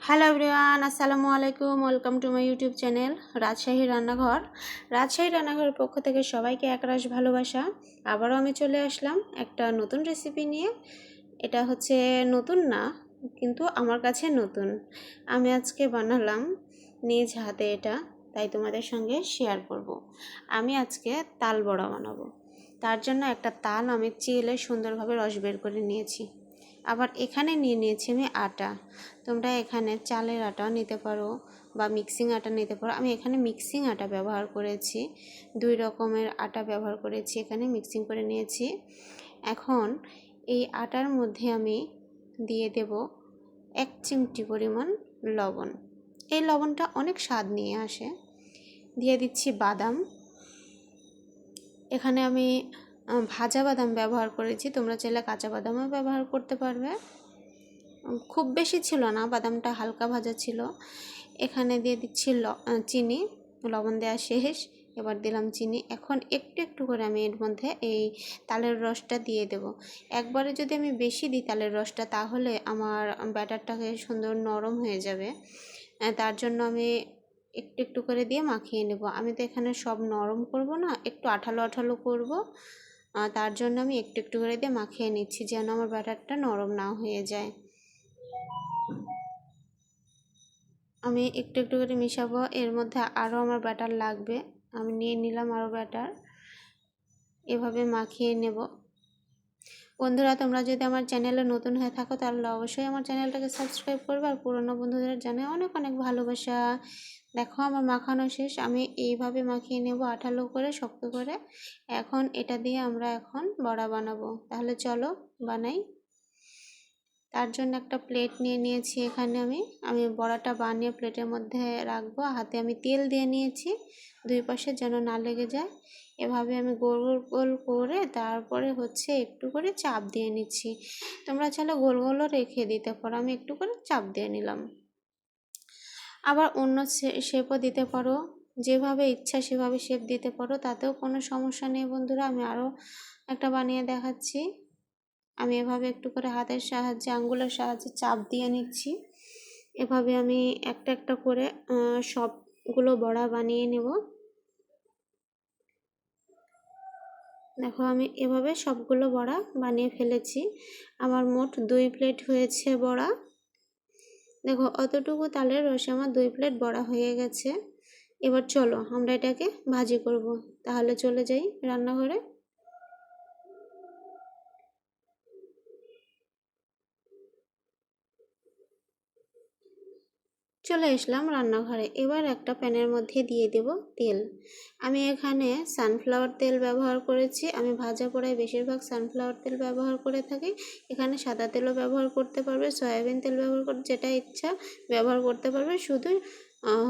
Hello everyone আসসালামু আলাইকুম welcome to my YouTube channel Rajshahi রান্নাঘর রাজশাহী রান্নাঘরের পক্ষ থেকে সবাইকে একরাশ ভালোবাসা। আবারও আমি চলে আসলাম একটা নতুন রেসিপি নিয়ে। এটা হচ্ছে নতুন না, কিন্তু আমার কাছে নতুন। আমি আজকে বানালাম নিজ হাতে এটা, তাই তোমাদের সঙ্গে শেয়ার করব। আমি আজকে তাল বড়া বানাবো। তার জন্য একটা তাল আমি চেলে সুন্দরভাবে রস বের করে নিয়েছি। আবার এখানে নিয়ে নিয়েছি আমি আটা। তোমরা এখানে চালের আটাও নিতে পারো বা মিক্সিং আটা নিতে পারো। আমি এখানে মিক্সিং আটা ব্যবহার করেছি, দুই রকমের আটা ব্যবহার করেছি, এখানে মিক্সিং করে নিয়েছি। এখন এই আটার মধ্যে আমি দিয়ে দেব এক চিমটি পরিমাণ লবণ। এই লবণটা অনেক স্বাদ নিয়ে আসে। দিয়ে দিচ্ছি বাদাম। এখানে আমি ভাজা বাদাম ব্যবহার করেছি। তোমরা চাইলে কাঁচা বাদামও ব্যবহার করতে পারবে। খুব বেশি ছিল না, বাদামটা হালকা ভাজা ছিল। এখানে দিয়ে দিচ্ছি চিনি, লবণ দেওয়া শেষ। এবার দিলাম চিনি। এখন একটু একটু করে আমি এর মধ্যে এই তালের রসটা দিয়ে দেব। একবারে যদি আমি বেশি দিই তালের রসটা, তাহলে আমার ব্যাটারটাকে সুন্দর নরম হয়ে যাবে। তার জন্য আমি একটু একটু করে দিয়ে মাখিয়ে নেব। আমি তো এখানে সব নরম করব না, একটু আঠালো আঠালো করব। তার জন্য আমি একটু একটু করে দিয়ে মাখিয়ে নিচ্ছি যেন আমার ব্যাটারটা নরম না হয়ে যায়। আমি একটু একটু করে মিশাবো, এর মধ্যে আরও আমার ব্যাটার লাগবে। আমি নিয়ে নিলাম আরও ব্যাটার। এভাবে মাখিয়ে নেব। বন্ধুরা, তোমরা যদি আমার চ্যানেলে নতুন হয়ে থাকো, তাহলে অবশ্যই আমার চ্যানেলটাকে সাবস্ক্রাইব করবে আর পুরনো বন্ধুদের জানে অনেক অনেক ভালোবাসা। দেখো, আমার মাখানো শেষ। আমি এইভাবে মাখিয়ে নেব, আঠালো করে, শক্ত করে। এখন এটা দিয়ে আমরা এখন বড়া বানাবো। তাহলে চলো, বানাই। তার জন্য একটা প্লেট নিয়ে নিয়েছি এখানে আমি। আমি বড়াটা বানিয়ে প্লেটের মধ্যে রাখব। হাতে আমি তেল দিয়ে নিয়েছি। দুই পাশে যেন না লেগে যায়। এভাবে আমি গোল গোল গোল করে তারপরে হচ্ছে একটু করে চাপ দিয়ে নিচ্ছি। তোমরা চাইলে গোল, গোলও রেখে দিতে পারো। আমি একটু করে চাপ দিয়ে নিলাম। আবার অন্য শেপও দিতে পারো। যেভাবে ইচ্ছা সেভাবে শেপ দিতে পারো। তাতেও কোনো সমস্যা নেই বন্ধুরা। আমি আরও একটা বানিয়ে দেখাচ্ছি। আমি এভাবে একটু করে হাতের সাহায্যে, আঙ্গুলের সাহায্যে চাপ দিয়ে নিচ্ছি। এভাবে আমি একটা একটা করে সবগুলো বড়া বানিয়ে নেব। দেখো আমি এভাবে সবগুলো বড়া বানিয়ে ফেলেছি। আমার মোট দুই প্লেট হয়েছে বড়া। দেখো অতটুকু তালের রসে আমার দুই প্লেট বড়া হয়ে গেছে। এবার চলো আমরা এটাকে ভাজি করব। তাহলে চলে যাই রান্নাঘরে। চলে আসলাম রান্নাঘরে। এবার একটা প্যানের মধ্যে দিয়ে দেব তেল। আমি এখানে সানফ্লাওয়ার তেল ব্যবহার করেছি। আমি ভাজা পোড়ায় বেশিরভাগ সানফ্লাওয়ার তেল ব্যবহার করে থাকি। এখানে সাদা তেলও ব্যবহার করতে পারবে সয়াবিন তেল ব্যবহার করে যেটা ইচ্ছা ব্যবহার করতে পারবে। শুধু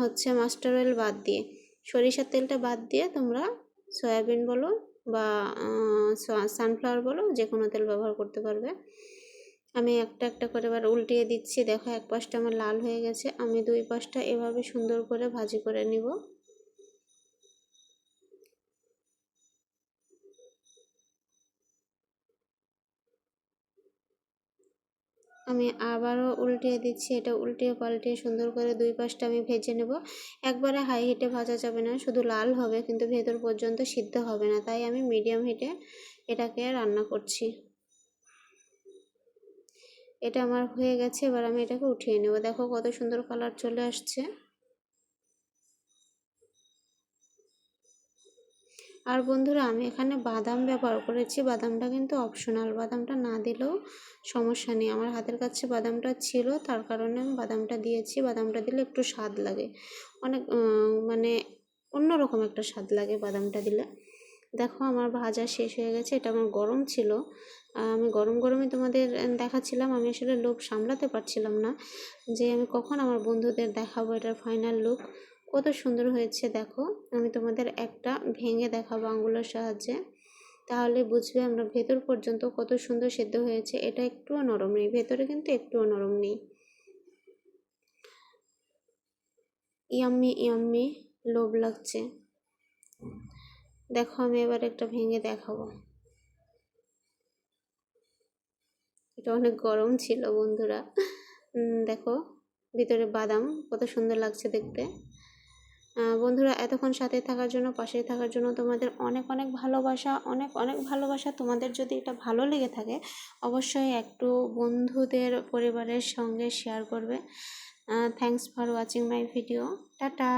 হচ্ছে মাস্টার অয়েল বাদ দিয়ে। সরিষার তেলটা বাদ দিয়ে তোমরা সয়াবিন বলো বা সানফ্লাওয়ার বলো যে কোনো তেল ব্যবহার করতে পারবে। আমি একটা একটা করে এবার উল্টিয়ে দিচ্ছি। দেখো এক পাশটা আমার লাল হয়ে গেছে। আমি দুই পাশটা এভাবে সুন্দর করে ভাজি করে নিব। আমি আবারও উল্টিয়ে দিচ্ছি। এটা উল্টিয়ে পাল্টিয়ে সুন্দর করে দুই পাশটা আমি ভেজে নেব। একবারে হাই হিটে ভাজা যাবে না। শুধু লাল হবে, কিন্তু ভেতর পর্যন্ত সিদ্ধ হবে না। তাই আমি মিডিয়াম হিটে এটাকে রান্না করছি। এটা আমার হয়ে গেছে, এবার আমি এটাকে উঠিয়ে নেব। দেখো কত সুন্দর কালার চলে আসছে। আর বন্ধুরা, আমি এখানে বাদাম ব্যবহার করেছি, বাদামটা কিন্তু অপশনাল বাদামটা না দিলেও সমস্যা নেই। আমার হাতের কাছে বাদামটা ছিল, তার কারণে আমি বাদামটা দিয়েছি। বাদামটা দিলে একটু স্বাদ লাগে। অনেক মানে অন্যরকম একটা স্বাদ লাগে বাদামটা দিলে। দেখো আমার ভাজা শেষ হয়ে গেছে। এটা আমার গরম ছিল। আমি গরম গরমে তোমাদের দেখাচ্ছিলাম। আমি আসলে লোভ সামলাতে পারছিলাম না যে আমি কখন আমার বন্ধুদের দেখাবো এটার ফাইনাল লুক কত সুন্দর হয়েছে, দেখো। আমি তোমাদের একটা ভেঙে দেখাবো আঙ্গুলের সাহায্যে। তাহলে বুঝবে আমরা ভেতর পর্যন্ত কত সুন্দর সেদ্ধ হয়েছে। এটা একটুও নরম নেই, ভেতরে কিন্তু একটুও নরম নেই। ইয়াম্মি ইয়াম্মি লোভ লাগছে। দেখো, আমি এবার একটা ভেঙে দেখাবো। এটা অনেক গরম ছিল, বন্ধুরা। দেখো, ভিতরে বাদাম, কত সুন্দর লাগছে দেখতে। বন্ধুরা, এতক্ষণ সাথে থাকার জন্য পাশে থাকার জন্য তোমাদের অনেক অনেক ভালোবাসা, অনেক অনেক ভালোবাসা। তোমাদের যদি এটা ভালো লেগে থাকে, অবশ্যই একটু বন্ধুদের পরিবারের সঙ্গে শেয়ার করবে। Thanks for watching my video tata!